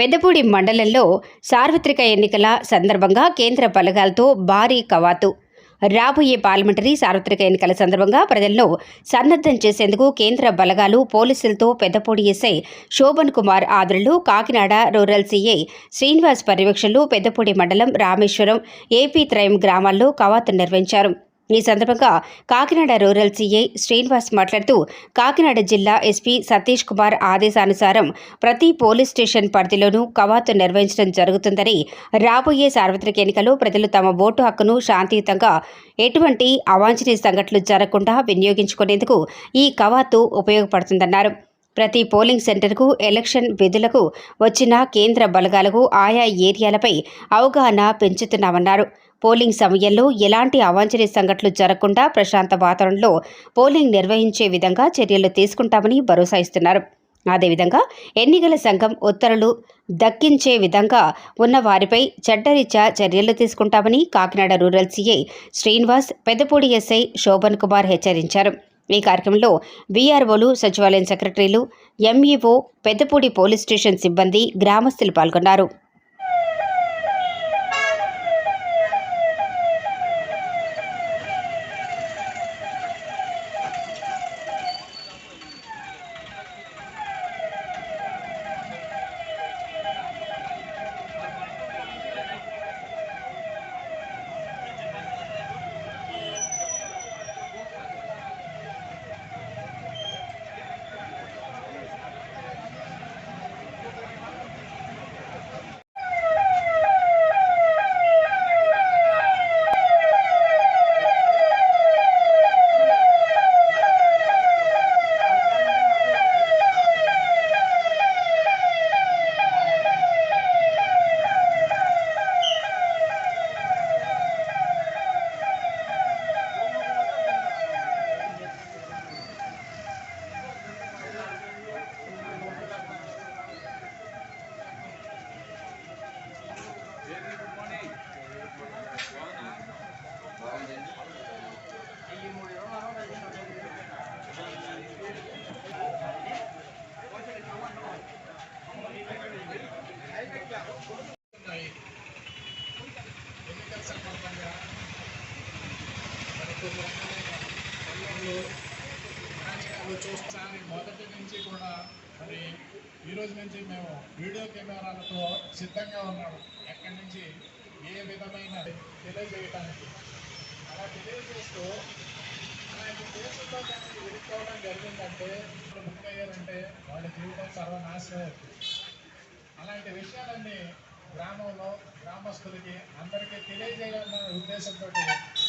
పెద్దపూడి మండలంలో సార్వత్రిక ఎన్నికల సందర్భంగా కేంద్ర బలగాలతో భారీ కవాతు. రాబోయే పార్లమెంటరీ సార్వత్రిక ఎన్నికల సందర్భంగా ప్రజల్లో సన్నద్ధం చేసేందుకు కేంద్ర బలగాలు పోలీసులతో పెద్దపూడి ఎస్ఐ శోభన్ కుమార్ ఆధ్వర్యంలో కాకినాడ రూరల్ సీఐ శ్రీనివాస్ పర్యవేక్షణలో పెద్దపూడి మండలం రామేశ్వరం ఏపీ త్రయం గ్రామాల్లో కవాతు నిర్వహించారు. ఈ సందర్భంగా కాకినాడ రూరల్ సీఐ శ్రీనివాస్ మాట్లాడుతూ కాకినాడ జిల్లా ఎస్పీ సతీష్ కుమార్ ఆదేశానుసారం ప్రతి పోలీస్ స్టేషన్ పరిధిలోనూ కవాతు నిర్వహించడం జరుగుతుందని రాబోయే సార్వత్రిక ఎన్నికల్లో ప్రజలు తమ ఓటు హక్కును శాంతియుతంగా ఎటువంటి అవాంఛనీయ సంఘటనలు జరగకుండా వినియోగించుకునేందుకు ఈ కవాతు ఉపయోగపడుతుందన్నారు. ప్రతి పోలింగ్ సెంటర్కు ఎలక్షన్ విధులకు వచ్చిన కేంద్ర బలగాలకు ఆయా ఏరియాలపై అవగాహన పెంచుతున్నామన్నారు. పోలింగ్ సమయంలో ఎలాంటి అవాంఛనీయ సంఘటనలు జరగకుండా ప్రశాంత వాతావరణంలో పోలింగ్ నిర్వహించే విధంగా చర్యలు తీసుకుంటామని భరోసా ఇస్తున్నారు. అదేవిధంగా ఎన్నికల సంఘం ఉత్తర్వులు దక్కించే విధంగా ఉన్న వారిపై చట్టరీత్యా చర్యలు తీసుకుంటామని Kakinada rural CI Srinivas Peddapudi SI Shobhan Kumar హెచ్చరించారు. ఈ కార్యక్రమంలో వీఆర్ఓలు సచివాలయం సెక్రటరీలు ఎంఈఓ పెద్దపూడి పోలీస్ స్టేషన్ సిబ్బంది గ్రామస్తులు పాల్గొన్నారు. చూస్తాను మొదటి నుంచి కూడా మరి ఈరోజు నుంచి మేము వీడియో కెమెరాలతో సిద్ధంగా ఉన్నాము ఎక్కడి నుంచి ఏ విధమైన తెలియజేయటానికి అలా తెలియజేస్తూ అలాంటి దేశంలో కానీ ఎదుర్కోవడం జరిగిందంటే ఇప్పుడు బుక్ అయ్యారంటే వాళ్ళ జీవితం సర్వనాశనం అవుతుంది అలాంటి విషయాలన్నీ గ్రామంలో గ్రామస్తులకి అందరికీ తెలియజేయాలన్న ఉద్దేశంతో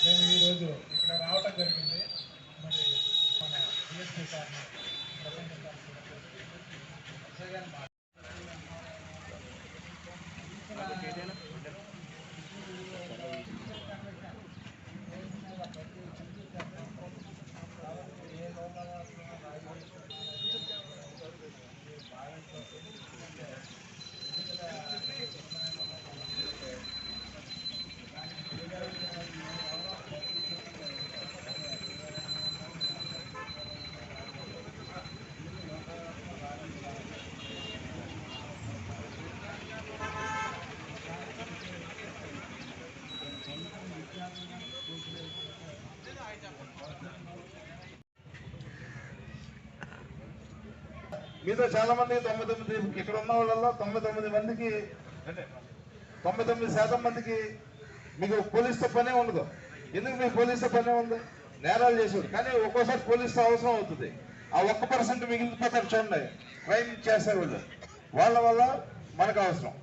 నేను ఈరోజు ఇక్కడ రావటం జరిగింది. మరి మన డిఎస్పీ సార్ని ప్రసంగించాల్సిందిగా మీతో చాలా మంది తొంభై తొమ్మిది ఇక్కడ ఉన్న వాళ్ళల్లో తొంభై తొమ్మిది మందికి తొంభై తొమ్మిది శాతం మందికి మీకు పోలీసుతో పనే ఉండదు. ఎందుకు మీకు పోలీసుతో పనే ఉంది? నేరాలు చేసేవాడు కానీ ఒక్కోసారి పోలీసుతో అవసరం అవుతుంది. ఆ ఒక్క పర్సెంట్ మిగిలిపోతారు చూడండి. క్రైమ్ చేసేవాళ్ళు. వాళ్ళ వల్ల మనకు అవసరం.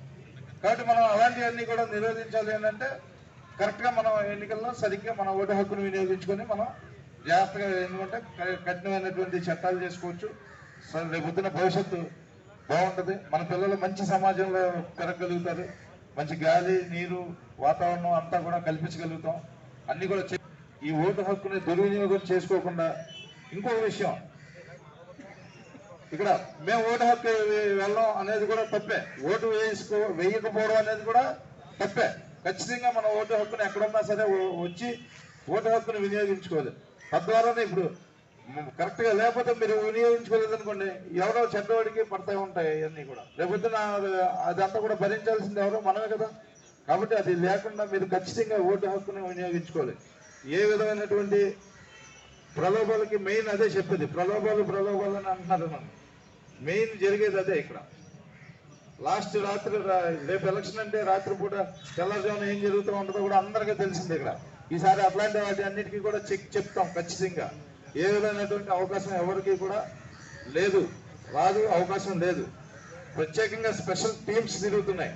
కాబట్టి మనం అలాంటివన్నీ కూడా నిరోధించాలి ఏంటంటే కరెక్ట్గా మనం ఎన్నికల్లో సరిగ్గా మన ఓటు హక్కును వినియోగించుకొని మనం జాగ్రత్తగా ఎందుకంటే కఠినమైనటువంటి చట్టాలు చేసుకోవచ్చు. సరే రేపు పొద్దున భవిష్యత్తు బాగుంటుంది. మన పిల్లలు మంచి సమాజంలో పెరగగలుగుతారు. మంచి గాలి నీరు వాతావరణం అంతా కూడా కల్పించగలుగుతాం. అన్ని కూడా ఈ ఓటు హక్కుని దుర్వినియోగం చేసుకోకుండా ఇంకో విషయం. ఇక్కడ మేము ఓటు హక్కు వెళ్ళడం వెళ్ళం అనేది కూడా తప్పే. ఓటు వేసుకో వేయకపోవడం అనేది కూడా తప్పే. ఖచ్చితంగా మన ఓటు హక్కును ఎక్కడున్నా సరే వచ్చి ఓటు హక్కుని వినియోగించుకోవాలి. తద్వారానే ఇప్పుడు కరెక్ట్గా లేకపోతే మీరు వినియోగించుకోలేదు అనుకోండి ఎవరో చెడ్డవాడికి పడతాయి ఉంటాయి ఇవన్నీ కూడా. రేపొద్దున నా అదంతా కూడా భరించాల్సింది ఎవరో మనమే కదా. కాబట్టి అది లేకుండా మీరు ఖచ్చితంగా ఓటు హక్కుని వినియోగించుకోవాలి. ఏ విధమైనటువంటి ప్రలోభాలకి మెయిన్ అదే చెప్పేది. ప్రలోభాలు ప్రలోభాలు అని అంటున్నారు నన్ను. మెయిన్ జరిగేది అదే ఇక్కడ. లాస్ట్ రాత్రి రేపు ఎలక్షన్ అంటే రాత్రిపూట పూట ఏం జరుగుతూ ఉంటుందో కూడా అందరికీ తెలిసింది ఇక్కడ. ఈసారి అట్లాంటి వాటి అన్నిటికీ కూడా చెక్ చెప్తాం ఖచ్చితంగా. ఏ విధమైనటువంటి అవకాశం ఎవరికి కూడా లేదు రాదు అవకాశం లేదు. ప్రత్యేకంగా స్పెషల్ టీమ్స్ తిరుగుతున్నాయి.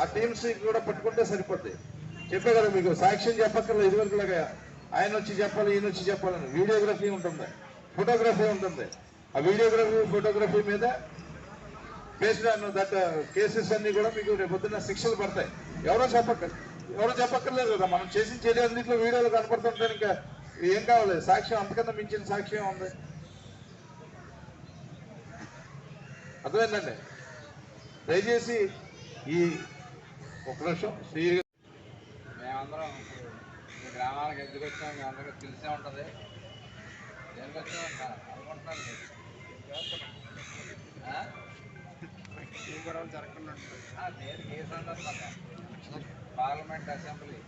ఆ టీమ్స్ కూడా పట్టుకుంటే సరిపోద్ది. చెప్పే కదా మీకు సాక్ష్యం చెప్పక్కర్లేదు ఇదివరకులాగా ఆయన వచ్చి చెప్పాలి ఈయన వచ్చి చెప్పాలని వీడియోగ్రఫీ ఉంటుంది ఫోటోగ్రఫీ ఉంటుంది. ఆ వీడియోగ్రఫీ ఫోటోగ్రఫీ మీద బేస్డ్ ఆన్ దట్ కేసెస్ అన్ని కూడా మీకు రేపు పొద్దున్న శిక్షలు పడతాయి. ఎవరో చెప్పక్కర్ ఎవరో చెప్పక్కర్లేదు కదా మనం చేసిన చర్య అన్నింటిలో వీడియోలు కనపడుతుంటే ఇంకా. ఏం కావాలి? సాక్ష్యం అంతకన్నా మించిన సాక్ష్యం ఉంది అర్థమైందండి? దయచేసి ఈ ఒక నిమిషం శ్రీ మేమందరం ఈ గ్రామాలకు ఎందుకు వచ్చామో మీ అందరికీ తెలిసే ఉంటుంది. ఎందుకు వచ్చామంట అనుకుంటున్నాను దేనికి ఏ సందర్భంగా పార్లమెంట్ అసెంబ్లీ.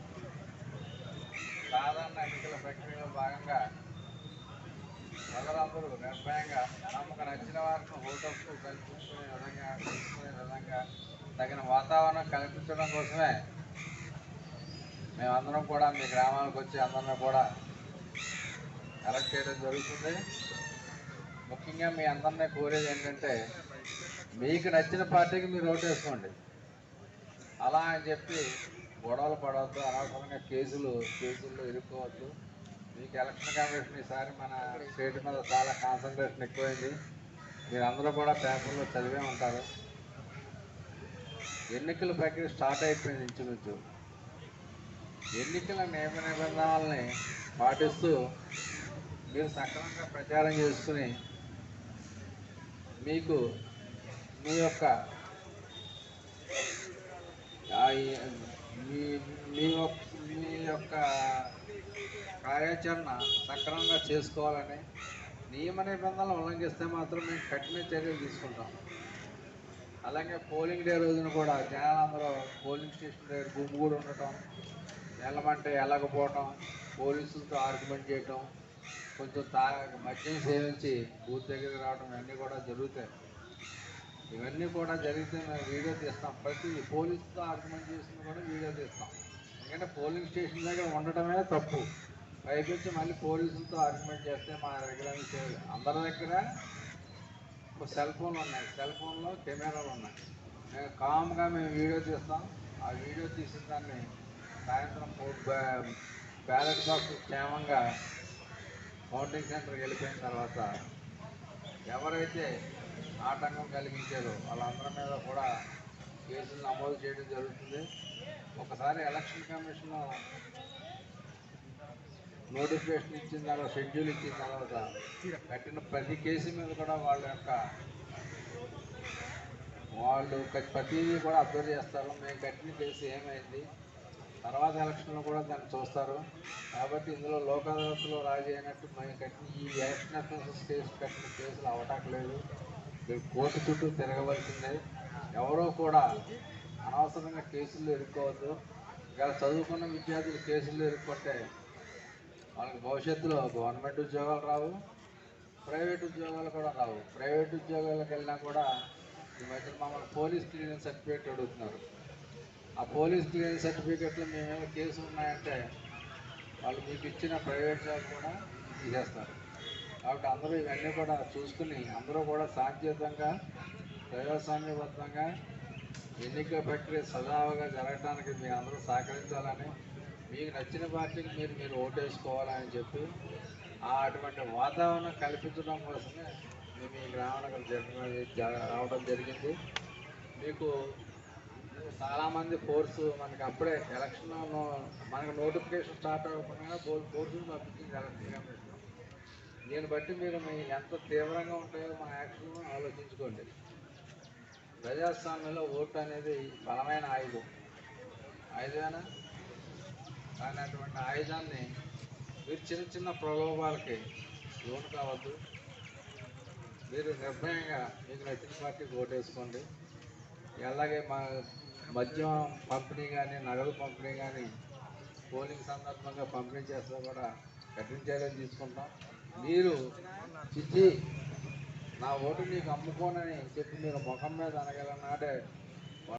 సాధారణ ఎన్నికల ప్రక్రియలో భాగంగా ప్రజలందరూ నిర్భయంగా తమకు నచ్చిన వారికి ఓటు హక్కు కల్పించుకునే విధంగా తీసుకునే విధంగా తగిన వాతావరణం కల్పించడం కోసమే మేమందరం కూడా మీ గ్రామాలకు వచ్చి అందరిని కూడా కలెక్ట్ చేయడం జరుగుతుంది. ముఖ్యంగా మీ అందరినీ కోరేది ఏంటంటే మీకు నచ్చిన పార్టీకి మీరు ఓటు వేసుకోండి. అలా అని చెప్పి గొడవలు పడవద్దు అనవసరంగా కేసులు కేసుల్లో ఇరుక్కోవద్దు. మీకు ఎలక్షన్ కమిషన్ ఈసారి మన స్టేట్ మీద చాలా కాన్సన్ట్రేషన్ ఎక్కువైంది. మీరు అందరూ కూడా పేపర్లో చదివే ఉంటారు. ఎన్నికల ప్రక్రియ స్టార్ట్ అయిపోయింది ఇంచుమించు. ఎన్నికల నియమ నిబంధనల్ని పాటిస్తూ మీరు సక్రమంగా ప్రచారం చేసుకుని మీకు మీ యొక్క మీ మీ యొక్క మీ యొక్క కార్యాచరణ సక్రమంగా చేసుకోవాలని నియమ నిబంధనలు ఉల్లంఘిస్తే మాత్రం మేము కఠిన చర్యలు తీసుకుంటాం. అలాగే పోలింగ్ డే రోజున కూడా జనాలందరూ పోలింగ్ స్టేషన్ దగ్గర గుమ్మిగూడి ఉండటం వెళ్ళమంటే వెళ్ళకపోవటం పోలీసులతో ఆర్గ్యుమెంట్ చేయటం కొంచెం తా మద్యం సేవించి బూత్ దగ్గరికి రావడం ఇవన్నీ కూడా జరుగుతాయి. ఇవన్నీ కూడా జరిగితే మేము వీడియో తీస్తాం. ప్రతి పోలీసుతో ఆర్గ్యుమెంట్ చేసిన కూడా వీడియో తీస్తాం. ఎందుకంటే పోలింగ్ స్టేషన్ దగ్గర ఉండటమే తప్పు. పైకి వచ్చి మళ్ళీ పోలీసులతో ఆర్గ్యుమెంట్ చేస్తే మా దగ్గర చేయాలి. అందరి దగ్గర ఒక సెల్ ఫోన్లు ఉన్నాయి. సెల్ ఫోన్లో కెమెరాలు ఉన్నాయి. మేము కామ్గా మేము వీడియో తీస్తాం. ఆ వీడియో తీసిన దాన్ని సాయంత్రం బ్యాలెట్ బాక్స్ క్షేమంగా కౌంటింగ్ సెంటర్కి వెళ్ళిపోయిన తర్వాత ఎవరైతే ఆటంకం కలిగించారు. వాళ్ళందరి మీద కూడా కేసులు నమోదు చేయడం జరుగుతుంది. ఒకసారి ఎలక్షన్ కమిషన్ నోటిఫికేషన్ ఇచ్చిన తర్వాత షెడ్యూల్ ఇచ్చిన తర్వాత కట్టిన ప్రతి కేసు మీద కూడా వాళ్ళ యొక్క వాళ్ళు ప్రతిదీ కూడా అబ్జర్వ్ చేస్తారు. మేము కట్టిన కేసు ఏమైంది? తర్వాత ఎలక్షన్లో కూడా దాన్ని చూస్తారు. కాబట్టి ఇందులో లోక్ అదాలత్లో రాజీ అయినట్టు మేము కట్టిన ఈ యాక్షన్ అఫెన్సెస్ కేసు కట్టిన కేసులు అవటాకలేదు మీరు కోర్టు చుట్టూ తిరగవలసిందే. ఎవరో కూడా అనవసరంగా కేసుల్లో ఇరుక్కోవద్దు. ఇక్కడ చదువుకున్న విద్యార్థులు కేసుల్లో ఇరుక్కుంటే వాళ్ళకి భవిష్యత్తులో గవర్నమెంట్ ఉద్యోగాలు రావు ప్రైవేట్ ఉద్యోగాలు కూడా రావు. ప్రైవేట్ ఉద్యోగాలకు వెళ్ళినా కూడా ఈ మధ్య మమ్మల్ని పోలీస్ క్లియరెన్స్ సర్టిఫికేట్ అడుగుతున్నారు. ఆ పోలీస్ క్లియరెన్స్ సర్టిఫికేట్లో మేమేమో కేసులు ఉన్నాయంటే వాళ్ళు మీకు ఇచ్చిన ప్రైవేట్ జాబ్ కూడా తీసేస్తారు. కాబట్టి అందరూ ఇవన్నీ కూడా చూసుకుని అందరూ కూడా శాంతియుతంగా ప్రజాస్వామ్యబద్ధంగా ఎన్నికల ప్రక్రియ సజావుగా జరగడానికి మీ అందరూ సహకరించాలని మీకు నచ్చిన పార్టీకి మీరు మీరు ఓటేసుకోవాలని చెప్పి అటువంటి వాతావరణం కల్పించడం కోసమే మేము ఈ గ్రామానికి జరగడం రావడం జరిగింది. మీకు చాలామంది ఫోర్స్ మనకి అప్పుడే ఎలక్షన్ మనకు నోటిఫికేషన్ స్టార్ట్ అవ్వకుండా ఫోర్స్ పంపించింది ఎలక్షన్ కమిషన్. దీన్ని బట్టి మీరు మీ ఎంత తీవ్రంగా ఉంటాయో మా యాక్షన్ ఆలోచించుకోండి. ప్రజాస్వామ్యంలో ఓటు అనేది బలమైన ఆయుధం. ఆయుధేనా కానీ అటువంటి ఆయుధాన్ని మీరు చిన్న చిన్న ప్రలోభాలకి లోన్ కావద్దు. మీరు నిర్భయంగా మీకు నచ్చిన పార్టీకి వేసుకోండి అలాగే మా మద్యం పంపిణీ కానీ నగదు పంపిణీ కానీ పోలింగ్ సందర్భంగా పంపిణీ చేస్తే కూడా కఠిన చర్యలు తీసుకుంటాం. మీరు చిచ్చి నా ఓటు నీకు అమ్ముకోనని చెప్పి మీరు ముఖం మీద అనగలనాడే